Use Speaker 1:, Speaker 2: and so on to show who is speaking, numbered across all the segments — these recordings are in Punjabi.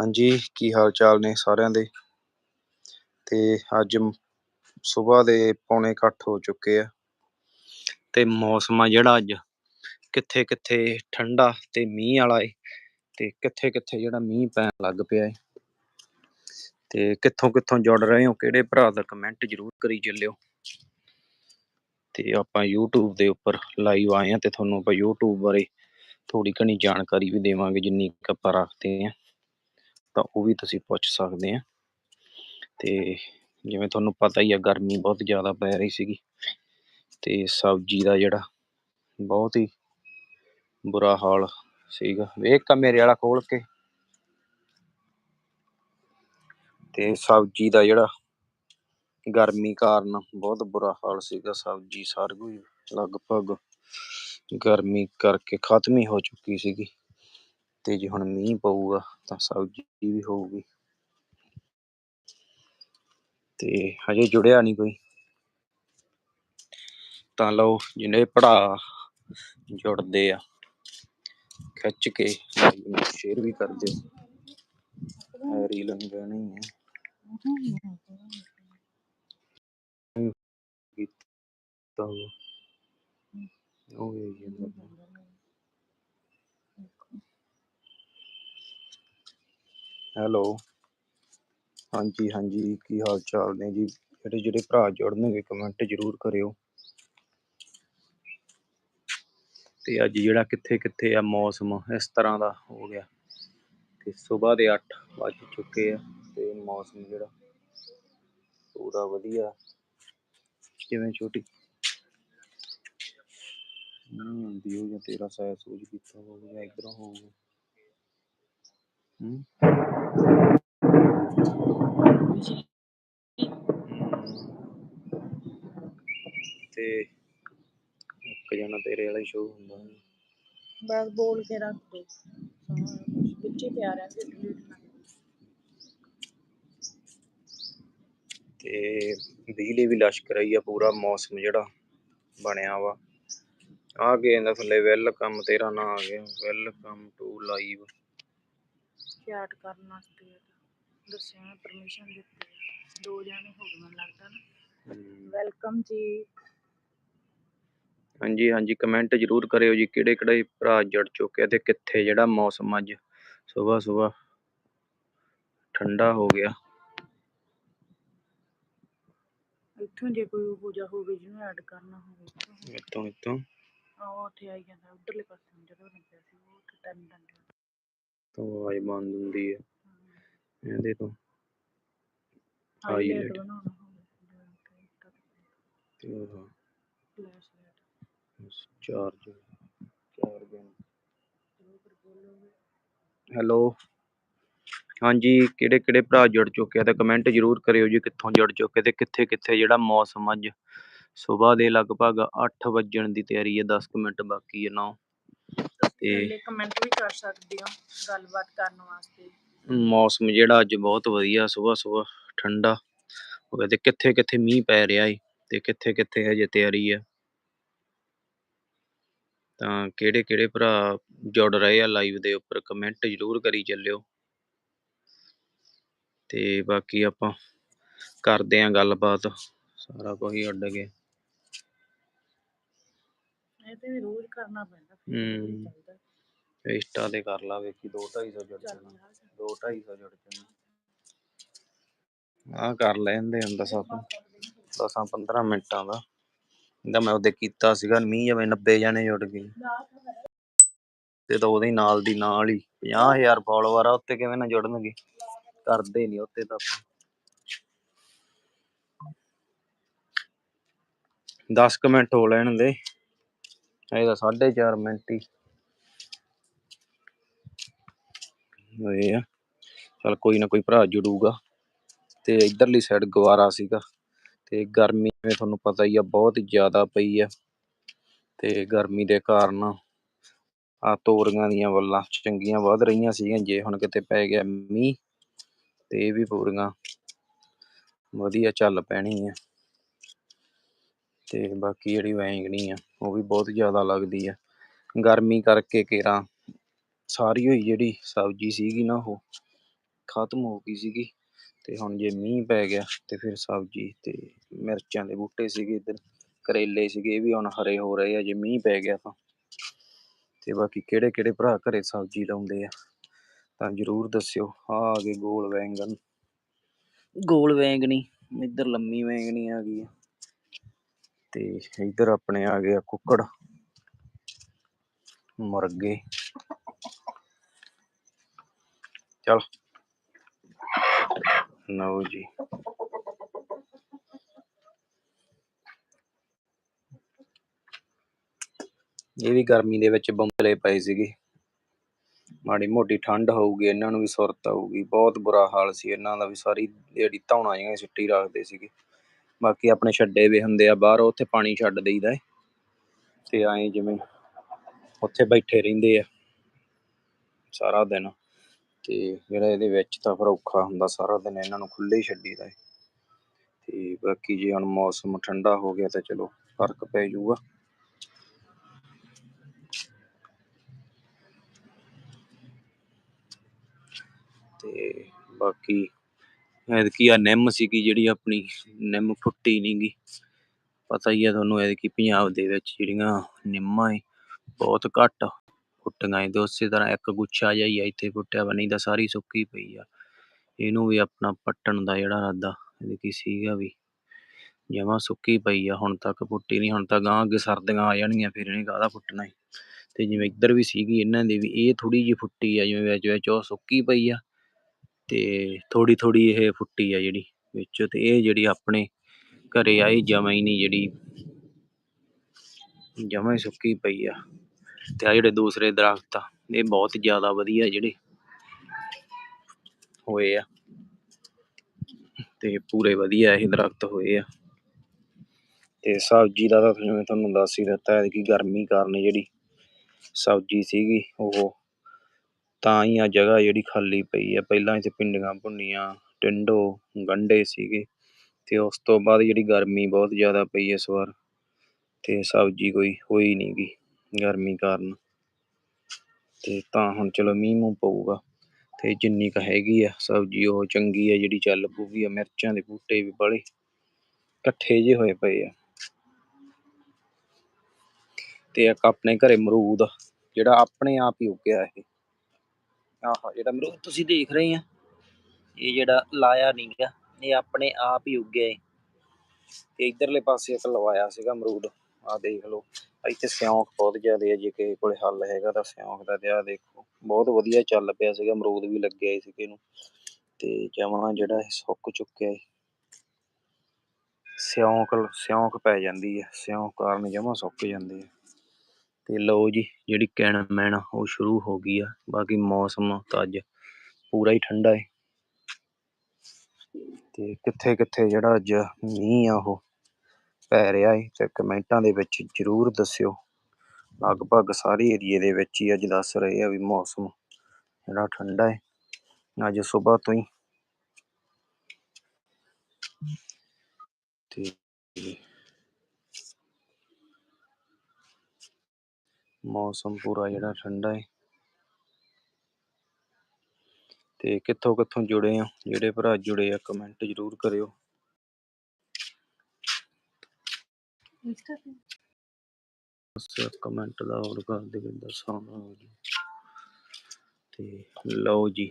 Speaker 1: ਹਾਂਜੀ, ਕੀ ਹਾਲ ਚਾਲ ਨੇ ਸਾਰਿਆਂ ਦੇ? ਤੇ ਅੱਜ ਸਵੇਰ ਦੇ ਪੌਣੇ ਇਕੱਠ ਹੋ ਚੁੱਕੇ ਆ। ਤੇ ਮੌਸਮ ਆ ਜਿਹੜਾ ਅੱਜ ਕਿੱਥੇ ਕਿੱਥੇ ਠੰਡਾ ਤੇ ਮੀਂਹ ਵਾਲਾ ਏ, ਤੇ ਕਿੱਥੇ ਕਿੱਥੇ ਜਿਹੜਾ ਮੀਂਹ ਪੈਣ ਲੱਗ ਪਿਆ ਏ। ਤੇ ਕਿੱਥੋਂ ਕਿੱਥੋਂ ਜੁੜ ਰਹੇ ਹੋ, ਕਿਹੜੇ ਭਰਾ ਦਾ ਕਮੈਂਟ ਜ਼ਰੂਰ ਕਰੀ ਚੱਲਿਓ। ਤੇ ਆਪਾਂ YouTube ਦੇ ਉੱਪਰ ਲਾਈਵ ਆਏ ਆ ਤੇ ਤੁਹਾਨੂੰ ਆਪਾਂ YouTube ਬਾਰੇ ਥੋੜੀ ਘਣੀ ਜਾਣਕਾਰੀ ਵੀ ਦੇਵਾਂਗੇ, ਜਿੰਨੀ ਕੁ ਆਪਾਂ ਰੱਖਦੇ ਆ। ਤਾਂ ਉਹ ਵੀ ਤੁਸੀਂ ਪੁੱਛ ਸਕਦੇ ਆ। ਤੇ ਜਿਵੇਂ ਤੁਹਾਨੂੰ ਪਤਾ ਹੀ ਆ, ਗਰਮੀ ਬਹੁਤ ਜ਼ਿਆਦਾ ਪੈ ਰਹੀ ਸੀਗੀ। ਤੇ ਸਬਜ਼ੀ ਦਾ ਜਿਹੜਾ ਬਹੁਤ ਹੀ ਬੁਰਾ ਹਾਲ ਸੀਗਾ। ਵੇਖ ਕਾ ਮੇਰੇ ਵਾਲਾ ਖੋਲ ਕੇ। ਤੇ ਸਬਜ਼ੀ ਦਾ ਜਿਹੜਾ ਗਰਮੀ ਕਾਰਨ ਬਹੁਤ ਬੁਰਾ ਹਾਲ ਸੀਗਾ। ਸਬਜ਼ੀ ਸਾਰੀ ਲਗਭਗ ਗਰਮੀ ਕਰਕੇ ਖਤਮ ਹੀ ਹੋ ਚੁੱਕੀ ਸੀਗੀ। ਤੇ ਜੇ ਹੁਣ ਮੀਂਹ ਪਊਗਾ ਤਾਂ ਸਬਜ਼ੀ ਵੀ ਹੋਊਗੀ। ਤੇ ਹਜੇ ਜੁੜਿਆ ਨਹੀਂ ਕੋਈ। ਤਾਂ ਲਓ ਜਿਹਨੇ ਪੜਾ ਜੁੜਦੇ ਆ ਖਿੱਚ ਕੇ ਸ਼ੇਅਰ ਵੀ ਕਰ ਦਿਓ। ਰੀਲ ਨਹੀਂ ਹੈ। ਹੋਇਆ। ਉਹ ਆਈ ਜਾਂਦਾ ਹੈਲੋ। ਹਾਂਜੀ ਹਾਂਜੀ, ਕੀ ਹਾਲ ਚਾਲ ਨੇ ਜੀ? ਜਿਹੜੇ ਜਿਹੜੇ ਭਰਾ ਜੁੜਨਗੇ ਕਮੈਂਟ ਜ਼ਰੂਰ ਕਰਿਓ। ਤੇ ਅੱਜ ਜਿਹੜਾ ਕਿੱਥੇ ਕਿੱਥੇ ਆ ਮੌਸਮ, ਇਸ ਤਰ੍ਹਾਂ ਦਾ ਹੋ ਗਿਆ। ਤੇ ਸਵੇਰ ਦੇ 8 ਵੱਜ ਚੁੱਕੇ ਆ, ਤੇ ਮੌਸਮ ਜਿਹੜਾ ਪੂਰਾ ਵਧੀਆ। ਕਿਵੇਂ ਛੋਟੀ? ਨਾ ਹੁੰਦੀ ਜਾਂ ਤੇਰਾ ਸਾਇਆ ਸੂਝ ਕੀਤਾ ਹੋਵੇ ਜਾਂ ਇਧਰੋਂ ਹੋਊਗਾ। ਹੂੰ। ਤੇ ਇੱਕ ਜਣਾ ਤੇਰੇ ਵਾਲਾ ਹੀ ਸ਼ੋਅ ਹੁੰਦਾ। ਹੈ।
Speaker 2: ਬਸ ਬੋਲ ਕੇ ਰੱਖ ਦੋ। ਵਿੱਚੇ ਪਿਆ ਰਹਿੰਦੇ ਡਿਲੀਟ ਨਾ।
Speaker 1: ਤੇ ਬਿਜਲੀ ਵੀ ਲਸ਼ਕ ਰਹੀ ਆ ਪੂਰਾ ਮੌਸਮ ਜਿਹੜਾ ਬਣਿਆ ਵਾ। ਆ ਕੇ ਇਹਦਾ ਥੱਲੇ ਵੈਲਕਮ ਤੇਰਾ ਨਾਂ ਆ ਗਿਆ ਵੈਲਕਮ ਟੂ ਲਾਈਵ।
Speaker 2: ਚੈਟ ਕਰਨ ਵਾਸਤੇ ਦੱਸਿਆ ਮੈਂ ਪਰਮਿਸ਼ਨ ਦਿੱਤੀ। ਦੋ ਜਾਣੇ ਹੋ ਗਏ ਮੈਨੂੰ ਲੱਗਦਾ ਨਾ। ਵੈਲਕਮ ਜੀ।
Speaker 1: ਹਾਂਜੀ ਹਾਂਜੀ ਕਮੈਂਟ ਜ਼ਰੂਰ ਕਰਿਓ ਜੀ ਕਿਹੜੇ ਕਿਹੜੇ ਭਰਾ ਜੁੜ ਚੁੱਕੇ ਆ ਤੇ ਕਿੱਥੇ ਜਿਹੜਾ ਮੌਸਮ ਅੱਜ ਸਵੇਰ ਸਵੇਰ ਠੰਡਾ ਹੋ ਗਿਆ।
Speaker 2: ਇੱਥੋਂ ਜੇ ਕੋਈ ਪੂਜਾ ਹੋਵੇ ਜਿਹਨੂੰ ਐਡ ਕਰਨਾ ਹੋਵੇ
Speaker 1: ਇੱਥੋਂ। ਇੱਥੋਂ
Speaker 2: ਆਹ ਉੱਥੇ ਆਈ ਜਾਂਦਾ ਉਧਰਲੇ ਪਾਸੇ ਨੂੰ ਜਦੋਂ ਲੱਗਿਆ ਸੀ ਉਹ ਉੱਥੇ ਟਨ ਟਨ
Speaker 1: ਤੋਂ ਆਵਾਜ਼ ਬੰਦ ਹੁੰਦੀ ਹੈ ਇਹਦੇ ਤੋਂ
Speaker 2: ਹਾਈਲਾਈਟ
Speaker 1: Highlight.
Speaker 2: ਬਣਾਉਣਾ ਹੋਵੇ
Speaker 1: ਤੇ ਉਹ
Speaker 2: flash light
Speaker 1: charge charge hello ਹਾਂਜੀ ਕਿਹੜੇ ਕਿਹੜੇ ਭਰਾ ਜੁੜ ਚੁੱਕੇ ਆ ਤੇ ਕਮੈਂਟ ਜ਼ਰੂਰ ਕਰਿਓ ਜੀ ਕਿੱਥੋਂ ਜੁੜ ਚੁੱਕੇ ਤੇ ਕਿੱਥੇ ਕਿੱਥੇ ਜਿਹੜਾ ਮੌਸਮ ਅੱਜ ਸਵੇਰ ਦੇ ਲਗਭਗ 8 ਵੱਜਣ ਦੀ ਤਿਆਰੀ ਹੈ 10 ਕੁ ਮਿੰਟ ਬਾਕੀ ਹੈ ਨਾ ਤੇ
Speaker 2: ਥੱਲੇ ਕਮੈਂਟ ਵੀ ਕਰ ਸਕਦੇ ਹੋ ਗੱਲਬਾਤ ਕਰਨ ਵਾਸਤੇ।
Speaker 1: ਮੌਸਮ ਜਿਹੜਾ ਅੱਜ ਬਹੁਤ ਵਧੀਆ ਸਵੇਰ ਸਵੇਰ ਠੰਡਾ ਹੋ ਗਿਆ ਤੇ ਕਿੱਥੇ ਕਿੱਥੇ ਮੀਂਹ ਪੈ ਰਿਹਾ ਏ ਤੇ ਕਿੱਥੇ ਕਿੱਥੇ ਹਜੇ ਤਿਆਰੀ ਆ। ਤਾਂ ਕਿਹੜੇ ਕਿਹੜੇ ਭਰਾ ਜੁੜ ਰਹੇ ਆ ਲਾਈਵ ਦੇ ਉੱਪਰ ਕਮੈਂਟ ਜ਼ਰੂਰ ਕਰੀ ਚੱਲਿਓ। ਤੇ ਬਾਕੀ ਆਪਾਂ ਕਰਦੇ ਆਂ ਗੱਲਬਾਤ ਸਾਰਾ ਕੁਝ ਹੀ ਉੱਡ ਗਿਆ
Speaker 2: ਇਹ ਤੇ ਵੀ ਰੋਜ਼ ਕਰਨਾ ਪੈਂਦਾ ਫਿਰ
Speaker 1: ਹੂੰ। ਇੰਸਟਾ ਤੇ ਕਰ ਲਾ ਵੇਖੀ 2 250 ਜੁੜ ਜਾਣਾ।
Speaker 2: ਯਾਰ
Speaker 1: 2 250 ਜੁੜ ਜਾਣਾ। ਆ ਕਰ ਲੈਂਦੇ ਹੁੰਦਾ ਸਭ 10 15 ਮਿੰਟਾਂ ਦਾ। ਇਹਦਾ ਮੈਂ ਉਹਦੇ ਕੀਤਾ ਸੀਗਾ ਮੀਂਹ ਜਿਵੇਂ 90 ਜਾਣੇ ਜੁੜ ਗਏ। ਤੇ ਤਾਂ ਉਹਦੇ ਨਾਲ ਦੀ ਨਾਲ ਹੀ 50000 ਫਾਲੋਵਰ ਆ ਉੱਤੇ ਕਿਵੇਂ ਨਾ ਜੁੜਨਗੇ। ਕਰਦੇ ਨਹੀਂ ਉੱਤੇ ਤਾਂ ਆਪਾਂ। 10 ਕੁ ਮਿੰਟ ਹੋ ਲੈਣ ਦੇ। ਇਹਦਾ ਤਾਂ 4.5 ਮਿੰਟ ਹੀ। ਹੋਏ ਆ। ਚਲ ਕੋਈ ਨਾ ਕੋਈ ਭਰਾ ਜੁੜੂਗਾ। ਤੇ ਇਧਰਲੀ ਸਾਈਡ ਗਵਾਰਾ ਸੀਗਾ। ਤੇ ਗਰਮੀ ਜਿਵੇਂ ਤੁਹਾਨੂੰ ਪਤਾ ਹੀ ਆ, ਬਹੁਤ ਜ਼ਿਆਦਾ ਪਈ ਆ। ਤੇ ਗਰਮੀ ਦੇ ਕਾਰਨ ਆ ਤੋਰੀਆਂ ਦੀਆਂ ਵੱਲਾਂ ਚੰਗੀਆਂ ਵੱਧ ਰਹੀਆਂ ਸੀਗੀਆਂ। ਜੇ ਹੁਣ ਕਿਤੇ ਪੈ ਗਿਆ ਮੀਂਹ, ਤੇ ਇਹ ਵੀ ਪੂਰੀਆਂ ਵਧੀਆ ਚੱਲ ਪੈਣੀ ਆ ਤੇ ਬਾਕੀ ਜਿਹੜੀ ਵੈਂਗਣੀ ਆ, ਉਹ ਵੀ ਬਹੁਤ ਜ਼ਿਆਦਾ ਲੱਗਦੀ ਆ। ਗਰਮੀ ਕਰਕੇ ਕੇਰਾਂ ਸਾਰੀ ਹੋਈ ਜਿਹੜੀ ਸਬਜ਼ੀ ਸੀਗੀ ਨਾ ਉਹ, ਖਤਮ ਹੋ ਗਈ ਸੀਗੀ। ਤੇ ਹੁਣ ਜੇ ਮੀਂਹ ਪੈ ਗਿਆ ਤੇ ਫਿਰ ਸਬਜ਼ੀ ਤੇ ਮਿਰਚਾਂ ਦੇ ਬੂਟੇ ਸੀਗੇ ਇੱਧਰ, ਕਰੇਲੇ ਸੀਗੇ, ਇਹ ਵੀ ਹੁਣ ਹਰੇ ਹੋ ਰਹੇ ਆ, ਜੇ ਮੀਂਹ ਪੈ ਗਿਆ ਤਾਂ। ਤੇ ਬਾਕੀ ਕਿਹੜੇ ਕਿਹੜੇ ਭਰਾ ਘਰੇ ਸਬਜ਼ੀ ਲਾਉਂਦੇ ਆ, ਤਾਂ ਜਰੂਰ ਦੱਸਿਓ। ਆ ਆ ਗਏ ਗੋਲ ਵੈਂਗਣ। ਗੋਲ ਵੈਂਗਣੀ, ਇੱਧਰ ਲੰਮੀ ਵੈਂਗਣੀ ਆ ਗਈ ਆ। ਤੇ ਇੱਧਰ ਆਪਣੇ ਆ ਗਏ ਕੁੱਕੜ। ਮੁਰਗੇ। ਚਲ। ਲਓ ਜੀ। ਇਹ ਵੀ ਗਰਮੀ ਦੇ ਵਿੱਚ ਬੰਬਲੇ ਪਏ ਸੀਗੇ। ਮਾੜੀ ਮੋਟੀ ਠੰਡ ਹੋਊਗੀ, ਇਹਨਾਂ ਨੂੰ ਵੀ ਸੁਰਤ ਆਊਗੀ। ਬਹੁਤ ਬੁਰਾ ਹਾਲ ਸੀ, ਇਹਨਾਂ ਦਾ ਵੀ ਸਾਰੀ ਜਿਹੜੀ ਧੌਣਾ ਜਿਹੀਆਂ ਸਿੱਟੀ ਰੱਖਦੇ ਸੀਗੇ। ਬਾਕੀ ਆਪਣੇ ਛੱਡੇ ਵੀ ਹੁੰਦੇ ਆ, ਬਾਹਰ ਉੱਥੇ ਪਾਣੀ ਛੱਡ ਦੇਈਦਾ ਏ। ਤੇ ਐਂ ਜਿਵੇਂ ਉੱਥੇ ਬੈਠੇ ਰਹਿੰਦੇ ਆ ਸਾਰਾ ਦਿਨ। ਤੇ ਜਿਹੜਾ ਇਹਦੇ ਵਿੱਚ ਤਾਂ ਫਿਰ ਔਖਾ ਹੁੰਦਾ, ਸਾਰਾ ਦਿਨ ਇਹਨਾਂ ਨੂੰ ਖੁੱਲੇ ਹੀ ਛੱਡੀਦਾ ਏ। ਤੇ ਬਾਕੀ ਜੇ ਹੁਣ ਮੌਸਮ ਠੰਡਾ ਹੋ ਗਿਆ ਤਾਂ ਚਲੋ ਫ਼ਰਕ ਪੈ ਜਾਊਗਾ। ਤੇ ਬਾਕੀ ਐਤਕੀ ਆ ਨਿੰਮ ਸੀਗੀ ਜਿਹੜੀ ਆਪਣੀ, ਨਿੰਮ ਫੁੱਟੀ ਨੀ ਗੀ। ਪਤਾ ਹੀ ਆ ਤੁਹਾਨੂੰ ਐਤਕੀ ਪੰਜਾਬ ਦੇ ਵਿੱਚ ਜਿਹੜੀਆਂ ਨਿੰਮਾਂ ਏ, ਬਹੁਤ ਘੱਟ ਫੁੱਟੀਆਂ ਏ। ਤੇ ਉਸੇ ਤਰ੍ਹਾਂ ਇੱਕ ਗੁੱਛਾ ਜਿਹਾ ਹੀ ਆ, ਇੱਥੇ ਫੁੱਟਿਆ ਵਾ, ਨਹੀਂ ਤਾਂ ਸਾਰੀ ਸੁੱਕੀ ਪਈ ਆ। ਇਹਨੂੰ ਵੀ ਆਪਣਾ ਪੱਟਣ ਦਾ ਜਿਹੜਾ ਇਰਾਦਾ ਐਤਕੀ ਸੀਗਾ ਵੀ, ਜਮਾਂ ਸੁੱਕੀ ਪਈ ਆ, ਹੁਣ ਤੱਕ ਫੁੱਟੀ ਨਹੀਂ ਹੁਣ ਤਾਂ ਗਾਂ ਅੱਗੇ ਸਰਦੀਆਂ ਆ ਜਾਣਗੀਆਂ, ਫਿਰ ਇਹਨੇ ਕਾਹਦਾ ਫੁੱਟਣਾ ਏ ਤੇ ਜਿਵੇਂ ਇੱਧਰ ਵੀ ਸੀਗੀ, ਇਹਨਾਂ ਦੇ ਵੀ, ਇਹ ਥੋੜੀ ਜਿਹੀ ਫੁੱਟੀ ਆ, ਜਿਵੇਂ ਵਿੱਚ ਵਿੱਚ ਉਹ ਸੁੱਕੀ ਪਈ ਆ। ਤੇ ਥੋੜੀ ਥੋੜੀ ਇਹ ਫੁੱਟੀ ਆ ਜਿਹੜੀ ਵਿੱਚ ਤੇ ਇਹ ਜਿਹੜੀ ਆਪਣੇ ਘਰੇ ਆਈ ਜਮਾ ਹੀ ਨਹੀਂ ਜਿਹੜੀ ਜਮਾ ਹੀ ਸੁੱਕੀ ਪਈ ਆ। ਤੇ ਆ ਜਿਹੜੇ ਦੂਸਰੇ ਦਰਖਤ ਆ, ਇਹ ਬਹੁਤ ਜ਼ਿਆਦਾ ਵਧੀਆ ਜਿਹੜੇ ਹੋਏ ਆ। ਤੇ ਪੂਰੇ ਵਧੀਆ ਇਹ ਦਰਖਤ ਹੋਏ ਆ। ਤੇ ਸਬਜ਼ੀ ਦਾ ਤਾਂ ਜਿਵੇਂ ਤੁਹਾਨੂੰ ਦੱਸ ਹੀ ਦਿੱਤਾ ਹੈ ਕਿ ਗਰਮੀ ਕਾਰਨ ਜਿਹੜੀ ਸਬਜ਼ੀ ਸੀਗੀ, ਉਹ ਤਾਂ ਹੀ ਆਹ ਜਗ੍ਹਾ ਜਿਹੜੀ ਖਾਲੀ ਪਈ ਆ। ਪਹਿਲਾਂ ਇੱਥੇ ਪਿੰਡੀਆਂ ਭੁੰਨੀਆਂ ਟਿੰਡੋ, ਗੰਢੇ ਸੀਗੇ ਤੇ ਉਸ ਤੋਂ ਬਾਅਦ ਜਿਹੜੀ ਗਰਮੀ ਬਹੁਤ ਜ਼ਿਆਦਾ ਪਈ ਇਸ ਵਾਰ ਤੇ ਸਬਜ਼ੀ ਕੋਈ ਹੋਈ ਨੀ ਗੀ ਗਰਮੀ ਕਾਰਨ। ਤੇ ਤਾਂ ਹੁਣ ਚਲੋ ਮੀਂਹ ਮੂੰਹ ਪਊਗਾ ਤੇ ਜਿੰਨੀ ਕੁ ਹੈਗੀ ਆ ਸਬਜ਼ੀ ਉਹ ਚੰਗੀ ਆ ਜਿਹੜੀ ਚੱਲ ਪਊਗੀ ਆ। ਮਿਰਚਾਂ ਦੇ ਬੂਟੇ ਵੀ ਬੜੇ ਇਕੱਠੇ ਜਿਹੇ ਹੋਏ ਪਏ ਆ। ਤੇ ਇੱਕ ਆਪਣੇ ਘਰੇ ਅਮਰੂਦ ਜਿਹੜਾ ਆਪਣੇ ਆਪ ਹੀ ਉੱਗਿਆ ਇਹ। ਆਹ, ਜਿਹੜਾ ਅਮਰੂਦ ਤੁਸੀਂ ਦੇਖ ਰਹੇ ਆ, ਇਹ ਜਿਹੜਾ ਲਾਇਆ ਨਹੀਂ ਗਿਆ, ਇਹ ਆਪਣੇ ਆਪ ਹੀ ਉੱਗਿਆ ਏ। ਤੇ ਇਧਰਲੇ ਪਾਸੇ ਇੱਕ ਲਵਾਇਆ ਸੀਗਾ ਅਮਰੂਦ, ਆਹ ਦੇਖ ਲਓ ਇੱਥੇ ਸਿਉਂਕ ਬਹੁਤ ਜ਼ਿਆਦਾ ਆ ਜੇ ਕਿਸੇ ਕੋਲੇ ਹੱਲ ਹੈਗਾ ਤਾਂ ਸਿਉਂਕ ਦਾ ਤੇ ਆਹ ਦੇਖੋ, ਬਹੁਤ ਵਧੀਆ ਚੱਲ ਪਿਆ ਸੀਗਾ, ਅਮਰੂਦ ਵੀ ਲੱਗਿਆ ਈ ਸੀਗੇ ਇਹਨੂੰ। ਤੇ ਜਮਾ ਜਿਹੜਾ ਇਹ ਸੁੱਕ ਚੁੱਕਿਆ ਏ, ਸਿਉਂਕ ਸਿਉਂਕ ਪੈ ਜਾਂਦੀ ਹੈ ਸਿਉਂਕ ਕਾਰਨ ਜਮਾ ਸੁੱਕ ਜਾਂਦੇ ਆ। ਤੇ ਲਓ ਜੀ, ਜਿਹੜੀ ਕਿਣ ਮੈਣ ਉਹ ਸ਼ੁਰੂ ਹੋ ਗਈ ਆ। ਬਾਕੀ ਮੌਸਮ ਤਾਂ ਅੱਜ ਪੂਰਾ ਹੀ ਠੰਡਾ ਹੈ ਤੇ ਕਿੱਥੇ ਕਿੱਥੇ ਜਿਹੜਾ ਅੱਜ ਮੀਂਹ ਆ, ਉਹ ਪੈ ਰਿਹਾ ਏ ਤੇ ਕਮੈਂਟਾਂ ਦੇ ਵਿੱਚ ਜਰੂਰ ਦੱਸਿਓ। ਲਗਭਗ ਸਾਰੇ ਏਰੀਏ ਦੇ ਵਿੱਚ ਹੀ ਅੱਜ ਦੱਸ ਰਹੇ ਆ ਵੀ ਮੌਸਮ ਜਿਹੜਾ ਠੰਡਾ ਹੈ ਅੱਜ ਸਵੇਰ ਤੋਂ ਹੀ। ਤੇ ਮੌਸਮ ਪੂਰਾ ਜਿਹੜਾ ਠੰਡਾ ਏ। ਤੇ ਕਿੱਥੋਂ ਕਿੱਥੋਂ ਜੁੜੇ ਆ? ਜਿਹੜੇ ਭਰਾ ਜੁੜੇ ਆ ਕਮੈਂਟ ਜਰੂਰ ਕਰਿਓ। ਬਸ ਕਮੈਂਟ ਦਾ ਹੋਰ ਕਰ ਦੇ ਵੀ ਦੱਸਾਂਗਾ ਜੀ ਤੇ ਲਓ ਜੀ।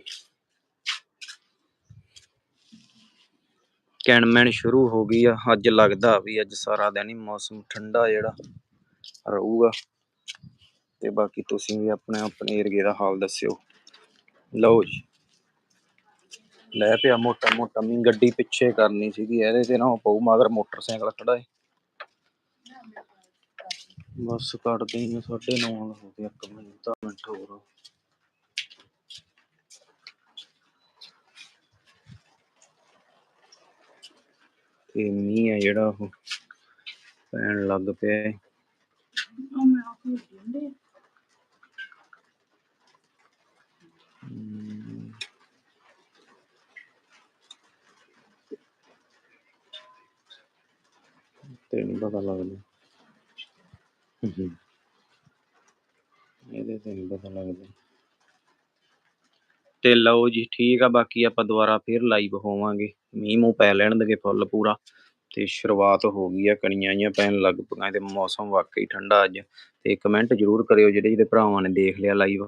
Speaker 1: ਕਿਣਮੈਣ ਸ਼ੁਰੂ ਹੋ ਗਈ ਆ। ਅੱਜ ਲੱਗਦਾ ਵੀ ਅੱਜ ਸਾਰਾ ਦਿਨ ਹੀ ਮੌਸਮ ਠੰਡਾ ਜਿਹੜਾ ਰਹੂਗਾ। ਤੇ ਬਾਕੀ ਤੁਸੀਂ ਵੀ ਆਪਣੇ ਆਪਣੇ ਏਰੀਏ ਦਾ ਹਾਲ ਦੱਸਿਓ। ਲਓ ਜੀ। ਲੈ ਪਿਆ ਮੋਟਾ ਮੋਟਾ ਮੀਂਹ ਗੱਡੀ ਪਿੱਛੇ ਕਰਨੀ ਸੀਗੀ ਇਹਦੇ ਤੇ ਨਾ ਪਊ ਮਗਰ ਮੋਟਰਸਾਈਕਲ ਖੜਾ ਏ ਬਸ ਕੱਢਦੇ ਹੀ ਆ, ਸਾਢੇ ਹੋ ਗਿਆ ਇੱਕ ਮਿੰਟ ਮਿੰਟ ਹੋਰ। ਤੇ ਮੀਂਹ ਆ ਜਿਹੜਾ ਉਹ ਪੈਣ ਲੱਗ ਪਿਆ ਏ। ਹਮ, ਤੇ ਨਹੀਂ ਪਤਾ ਲੱਗਦਾ ਇਹਦੇ ਤੇ ਨਹੀਂ ਪਤਾ ਲੱਗਦਾ ਤੇ ਲਓ ਜੀ ਠੀਕ ਆ ਬਾਕੀ ਆਪਾਂ ਦੁਬਾਰਾ ਫੇਰ ਲਾਈਵ ਹੋਵਾਂਗੇ। ਮੀਂਹ ਮੂੰਹ ਪੈ ਲੈਣ ਦੇਗੇ ਫੁੱਲ ਪੂਰਾ। ਤੇ ਸ਼ੁਰੂਆਤ ਹੋ ਗਈ ਆ ਕਣੀਆਂ ਜਿਹੀਆਂ ਪੈਣ ਲੱਗ ਪਈਆਂ ਤੇ ਮੌਸਮ ਵਾਕਈ ਠੰਡਾ ਅੱਜ। ਤੇ ਕਮੈਂਟ ਜਰੂਰ ਕਰਿਓ ਜਿਹੜੇ ਜਿਹੜੇ ਭਰਾਵਾਂ ਨੇ ਦੇਖ ਲਿਆ ਲਾਈਵ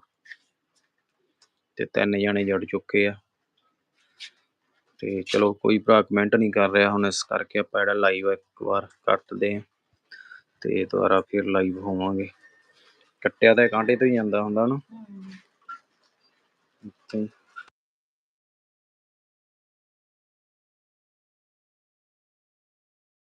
Speaker 1: ਤੇ ਤਿੰਨ ਜਣੇ ਜੁੜ ਚੁੱਕੇ ਆ। ਤੇ ਚਲੋ ਕੋਈ ਭਰਾ ਕਮੈਂਟ ਨਹੀਂ ਕਰ ਰਿਹਾ ਹੁਣ ਇਸ ਕਰਕੇ ਆਪਾਂ ਜਿਹੜਾ ਲਾਈਵ ਇੱਕ ਵਾਰ ਕੱਟਦੇ ਆ ਤੇ ਦੁਬਾਰਾ ਫਿਰ ਲਾਈਵ ਹੋਵਾਂਗੇ। ਕੱਟਿਆ ਤਾਂ ਕਾਂਟੇ ਤੋਂ ਹੀ ਜਾਂਦਾ ਹੁੰਦਾ ਨਾ।